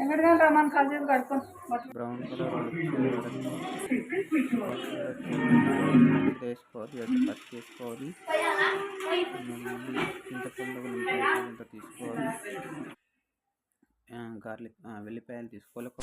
ఎక్కడికైనా రమ్మని కాల్ చేసి కడుక్కో బట్టలు. బ్రౌన్ కలర్ వేసుకోవాలి అది కట్ చేసుకోవాలి. చింతపండు ఒక నిమిషం తీసుకోవాలి. గార్లిక్ వెల్లిపాయలు తీసుకోవాలి. ఒక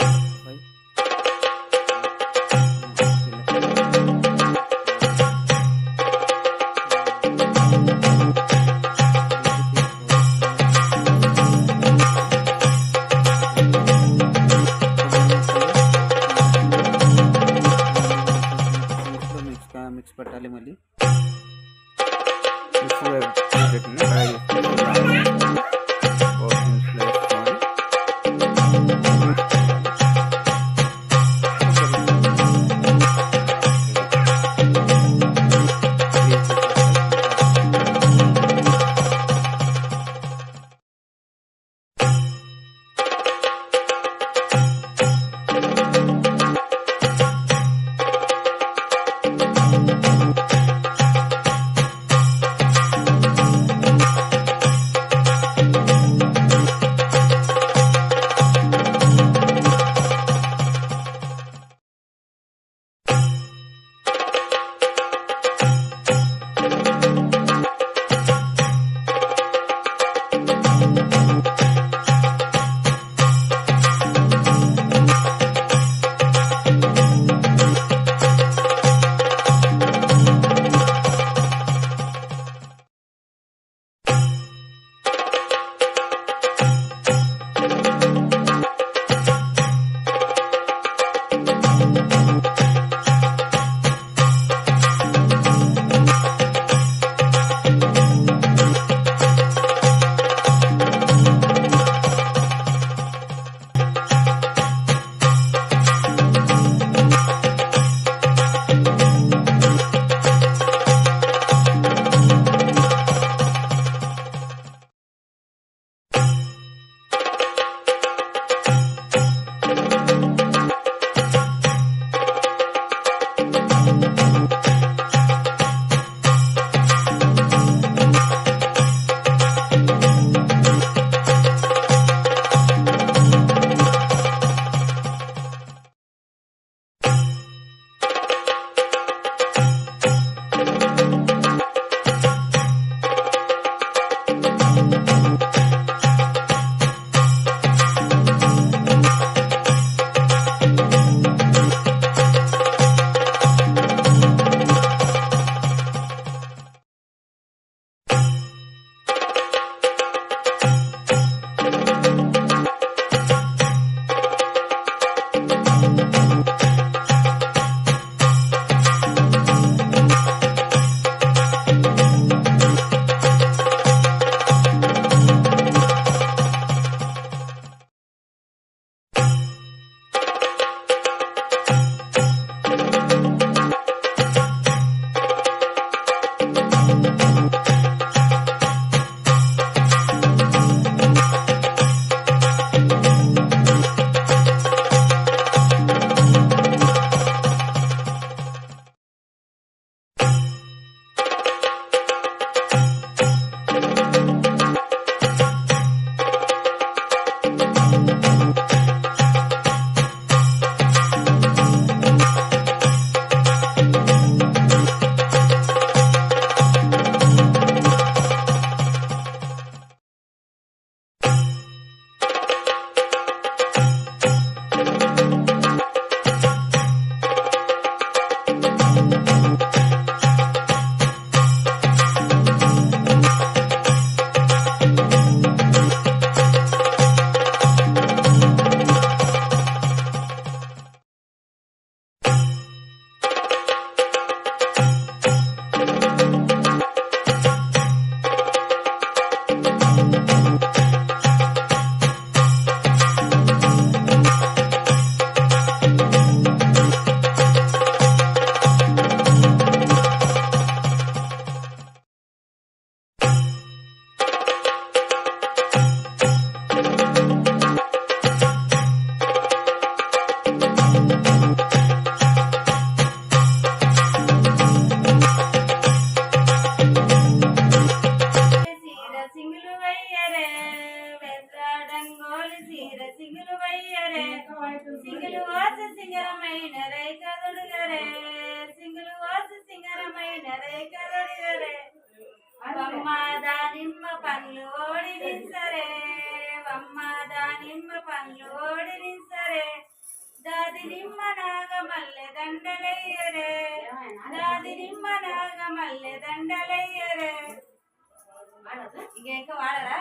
Música సింగులు వాస సింగరమైన రైకదొడుగరే సింగులు వాస సింగరమైన రైకదొడుగరే వమ్మ దానిమ్మ పండ్లు ఓడినిసరే వమ్మ దానిమ్మ పండ్లు ఓడినిసరే దాది నిమ్మ నాగ మల్లె దండలయ్యరే. దాది నిమ్మ నాగ మల్లె దండలయ్యరే ఇక ఇంకా వాడరా?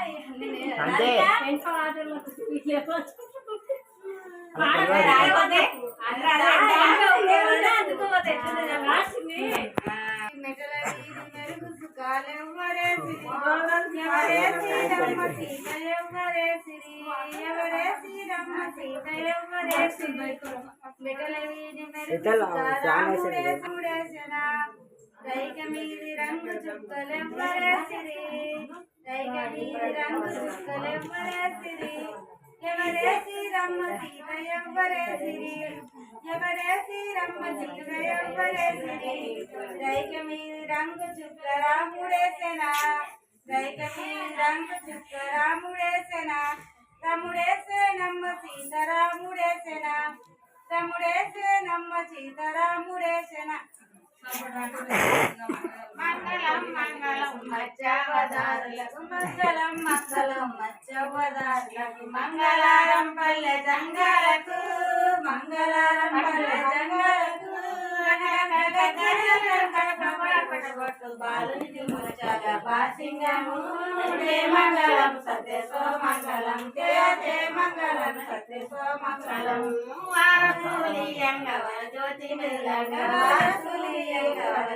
రైక మీది రంగు చుక్కలెవ్వరేసిరి రైక మీది రంగు చుక్కలెవ్వరేసిరి ఎవరే శ్రీరమ్మ సీత ఎవ్వరే సిరి ఎవరే శ్రీరమ్మ సీత ఎవ్వరే సిరి రైక మీది రంగు చుక్క రాముడేసెనా రైక మీది రంగు చుక్క రాముడేసెనా తమ్ముడేసే నమ్మ సీతారాముడేసెనా తమ్ముడేసే నమ్మ సీతారాముడేసెనా మంగళం మంగళం మత్స్యవదారులకు మంగళం మంగళం మత్స్యవదారులకు మంగళారం పల్లె జంగాలకు మంగళారం పల్లె జంగాలకు. బాలునికి మురచాల బాసింగము జయ మంగళం సత్య మంగళం జయ జయ మంగళం సత్య మంగళం వారసూలి ఎంగవర జ్యోతి మిల్లంగ వారసూలి ఎంగవర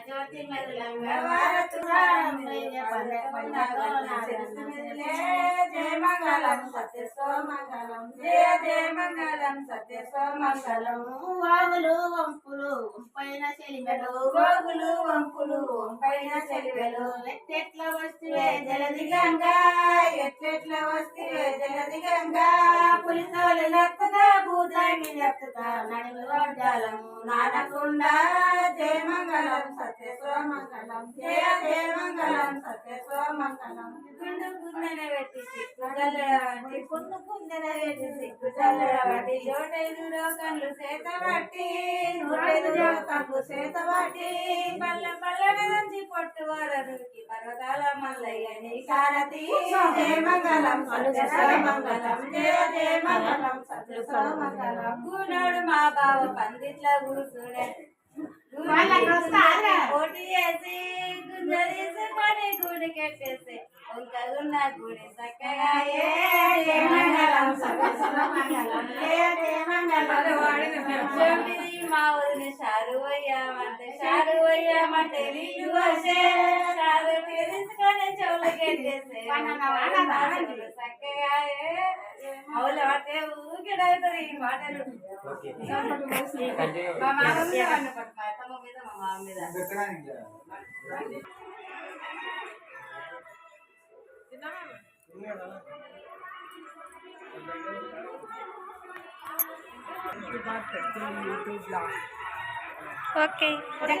జ్యోతి మిల్లంగ జయ మంగళం సత్య జయ జయ మంగళం సత్య వాగులు వంపులు వంపైన చెలిమెలు. వాగులు వంపులు వంపైన చెలిమెలు. ఎట్లెట్ల వస్తువే జలది గంగా ఎట్లెట్ల వస్తువే జలది గంగా పులితోలు లెక్కగా భూతాన్ని లెక్కగా నడుము వడ్డాలము. నానకుండా జయ మంగళం సత్య మంగళం జయ జయ మంగళం గుండు గుండెన జోటైదు నూటైదు పల్ల నుంచి పొట్టు వరరుకి పర్వతాల మల్లయ్య నీ సారథి జయ కూనోడు మా బావ పందిట్ల కూర్చునే పోటీ చేసి గుంజ తీసుకొని గుడి కట్టేసి ఒక్కగున్న గుడి చక్కగా ఏ మంగళం మంగళం ఏ మంగళం మా వదిన షారు అయ్యామంటే నీళ్ళు వచ్చే షారు తీసుకొని చెవులు కట్టేసి. చక్కగా అవులు పడితే ఊకిడవుతుంది ఈ మాటలు. మా మామ మీద వండు పట్టు, మా అత్తమ్మ మీద మా మామ మీద ఓకే జయ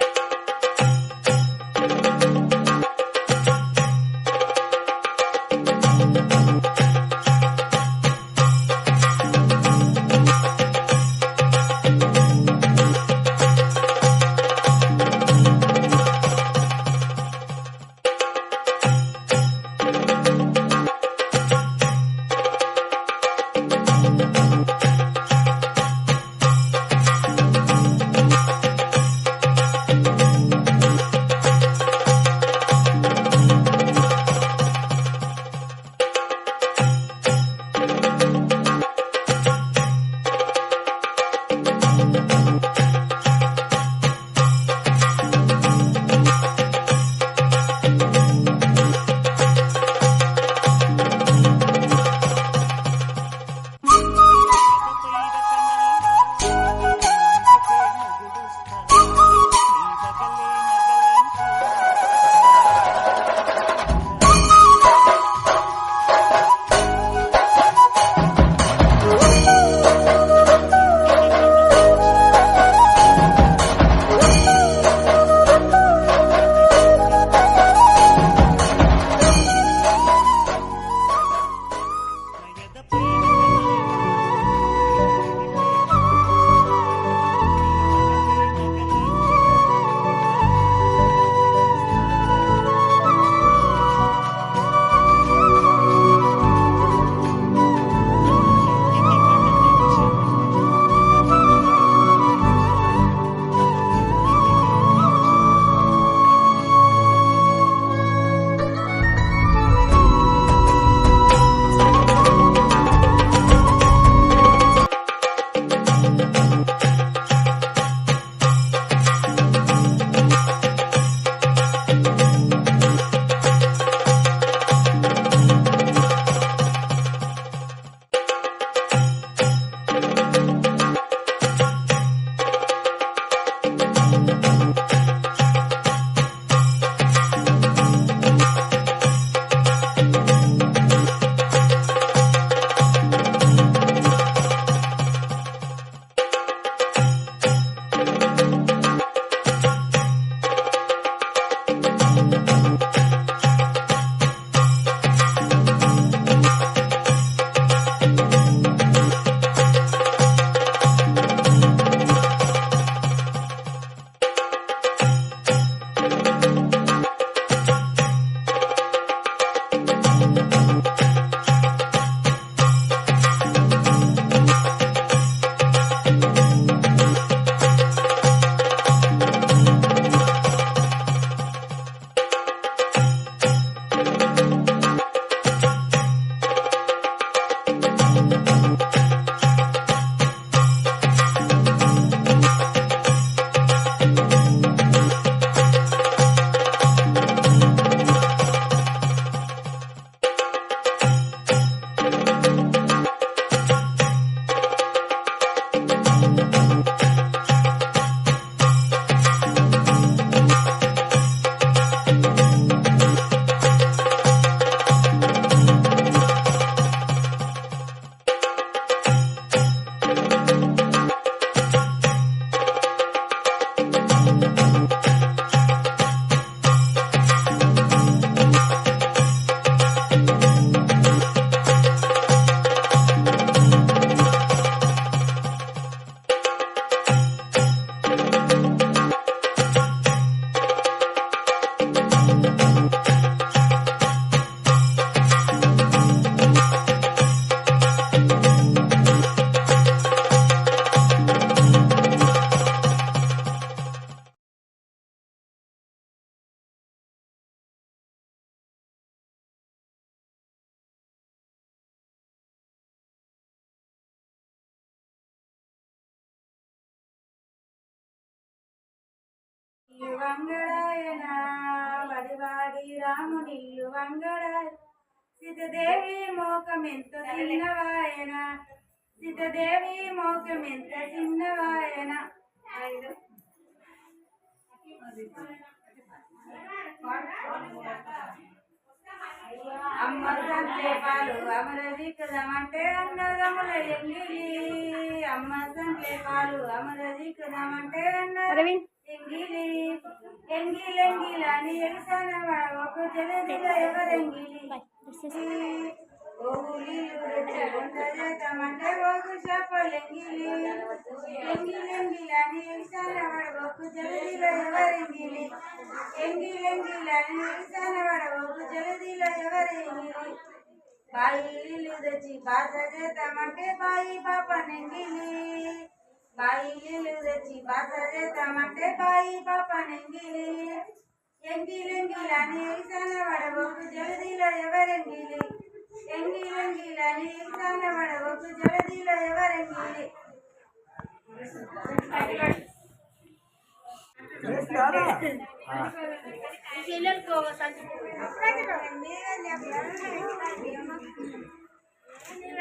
ఇల్లు వంగడాయన వడివాడి రామునిల్లు వంగడాయ. సీతదేవి మోకమెంత చిన్నవాయన సీతదేవి మోకమెంత చిన్నవాయన. అమ్మ సంతే పాలు అమరది ఎంగిలి అమ్మ సంతే పాలు అమరది కదమంటే అన్న ఎంగిలి ఎంగిలి ఎంగిలని ఎలిసాన ఒక జలదిల ఎవరెంగిలి ఓగులీమంటే ఓగు చెప్పలెంగిలి ఎంగిలి ఎంగిలని ఎలిసాన ఒక జలదిల ఎవరెంగిలి? ఎంగిలి ఎంగిలని ఎలిసాన ఒక జలదిల ఎవరెంగిలి? బాయి నీళ్ళు తెచ్చి బాస చేద్దామంటే బాయి పాప బాయి నీళ్ళు తెచ్చి బాస చేద్దామంటే బాయి పాప నెంగిలి ఎంగిలి ఎంగిలని ఈశాన వడబోకు జలదిలో ఎవరెంగిలి ఎంగిలి ఎంగిలని ఈశాన వడబోకు జలదిలో ఎవరెంగిలి అయ్యో